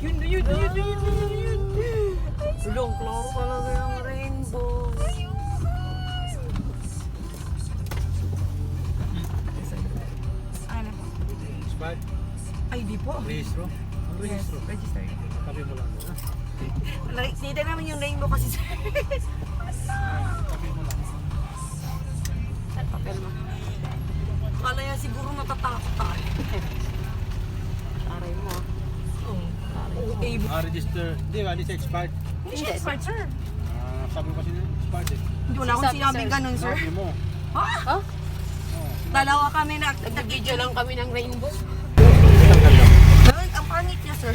Yun, yun, yun, yun, yun, yun. Long klaro talaga yung rainbow. Ano po? Expired? Ay, di po. Rehistro? Ang rehistro? Register. Tabi mo lang. Ah, Nakita namin yung rainbow kasi sa... natatakot tayo. Aray mo. Oo. Oo, eh, Ah, register. Hindi ba? Hindi siya expired. Hindi siya expired, sir. Ah, sabi mo kasi na expired eh. Hindi wala akong sinabing sir. ganun, sir. Sabi mo. Ha? Oh, Oh. Dalawa kami na... nag-video lang kami ng rainbow. Ang pangit niya, sir.